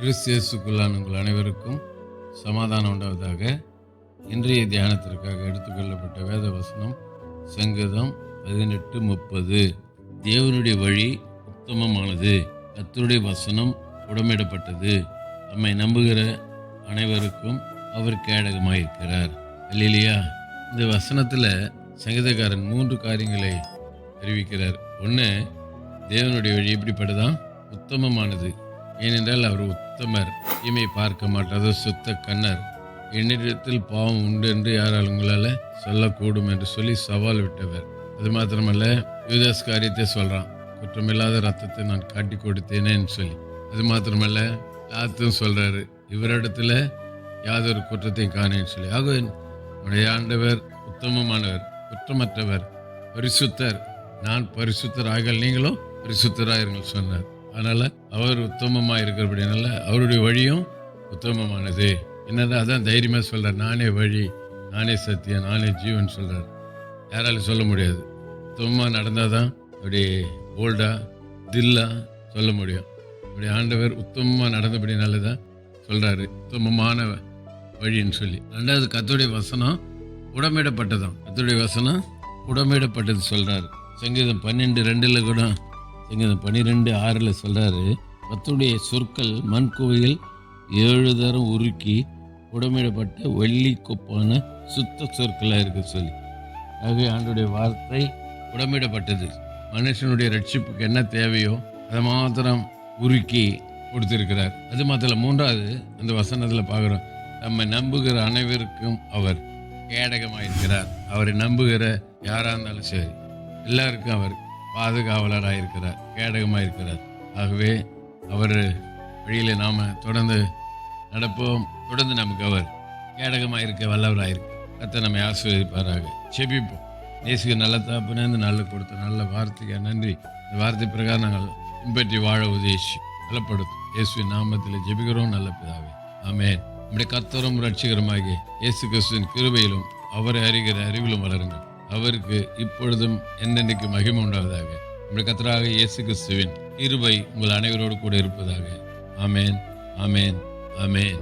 கிறிஸ்தியசுக்குள்ளான உங்கள் அனைவருக்கும் சமாதானம் உண்டாவதாக இன்றைய தியானத்திற்காக எடுத்துக்கொள்ளப்பட்ட வேத வசனம் சங்கீதம் பதினெட்டு முப்பது. தேவனுடைய வழி உத்தமமானது. கத்தருடைய வசனம் உடமிடப்பட்டது நம்மை நம்புகிற அனைவருக்கும் அவர் கேடகமாயிருக்கிறார். இல்லையா இந்த வசனத்தில் சங்கீதக்காரன் மூன்று காரியங்களை அறிவிக்கிறார் ஒன்று தேவனுடைய வழி எப்படிப்பட்டதான் உத்தமமானது. ஏனென்றால் அவர் உத்தமர் இமை பார்க்க மாட்டாத சுத்த கண்ணர். என்னிடத்தில் பாவம் உண்டு என்று யாரால் உங்களால் சொல்லக்கூடும் என்று சொல்லி சவால் விட்டவர். அது மாத்திரமல்ல யூதாஸ் காரியத்தை சொல்கிறான் குற்றமில்லாத ரத்தத்தை நான் காட்டி கொடுத்தேனேன்னு சொல்லி. அது மாத்திரமல்ல யாத்தும் சொல்கிறாரு இவரிடத்துல யாதொரு குற்றத்தையும் காணேன்னு சொல்லி. ஆக நம்முடைய ஆண்டவர் உத்தமமானவர் குற்றமற்றவர் பரிசுத்தர். நான் பரிசுத்தர் ஆகல் நீங்களும் பரிசுத்தராயிருங்கள் சொன்னார். அதனால் அவர் உத்தமமாக இருக்கிறபடினால அவருடைய வழியும் உத்தமமானது. என்னது? அதான் தைரியமாக சொல்கிறார் நானே வழி நானே சத்தியம் நானே ஜீவன் சொல்கிறார் யாராலும் சொல்ல முடியாது. தும்மாக நடந்தால் தான் அப்படி போல்டாக தில்லா சொல்ல முடியும். அப்படி ஆண்டவர் உத்தமமாக நடந்தபடினால தான் சொல்கிறாரு உத்தமமான வழின்னு சொல்லி. ரெண்டாவது கத்துடைய வசனம் உடமிடப்பட்டதான் கத்துடைய வசனம் உடமிடப்பட்டது சொல்கிறார் சங்கீதம் பன்னெண்டு ரெண்டில் கூட எங்கள் பன்னிரெண்டு ஆறில் சொல்கிறாரு பத்துடைய சொற்கள் மண் குவையில் ஏழு தரம் உருக்கி உடமிடப்பட்ட வெள்ளி கொப்பான சுத்த சொற்களாக இருக்கு சொல்லி. ஆகவே ஆண்டுடைய வார்த்தை உடமிடப்பட்டது மனுஷனுடைய ரட்சிப்புக்கு என்ன தேவையோ அதை மாத்திரம் உருக்கி கொடுத்திருக்கிறார். அது மாத்திரம் மூன்றாவது அந்த வசனத்தில் பார்க்குறோம் நம்ம நம்புகிற அனைவருக்கும் அவர் கேடகமாக இருக்கிறார் அவரை நம்புகிற யாராக இருந்தாலும் சரி எல்லாருக்கும் அவர் பாதுகாவலராக இருக்கிறார் கேடகமாக இருக்கிறார் ஆகவே அவர் வழியில் நாம் தொடர்ந்து நடப்போம். தொடர்ந்து நமக்கு அவர் கேடகமாக இருக்க வல்லவராக இருக்கு கத்தை நம்மை ஆசீர்வதிப்பாராக. செபிப்போம் நேசுக்கு நல்ல தாப்புனே இந்த நல்ல கொடுத்த நல்ல வார்த்தைக்கு நன்றி. இந்த வார்த்தை பிரகாரம் நாங்கள் பின்பற்றி வாழ உதேசி பலப்படுத்தும். இயேசுவின் நாமத்தில் ஜெபிக்கிறோம் நல்ல பிதாவே. ஆமேன். நம்முடைய கர்த்தரும் ரட்சிகரமாகி இயேசு கிறிஸ்துவின் கிருபையிலும் அவரை அறிகிற அறிவிலும் வளருங்கள். அவருக்கு இப்பொழுதும் என்னென்னைக்கு மகிமை உண்டாவதாக? நம்முடைய கத்தராக இயேசு கிறிஸ்துவின் இருவை உங்கள் அனைவரோடு கூட இருப்பதாக. ஆமேன் ஆமேன் ஆமேன்.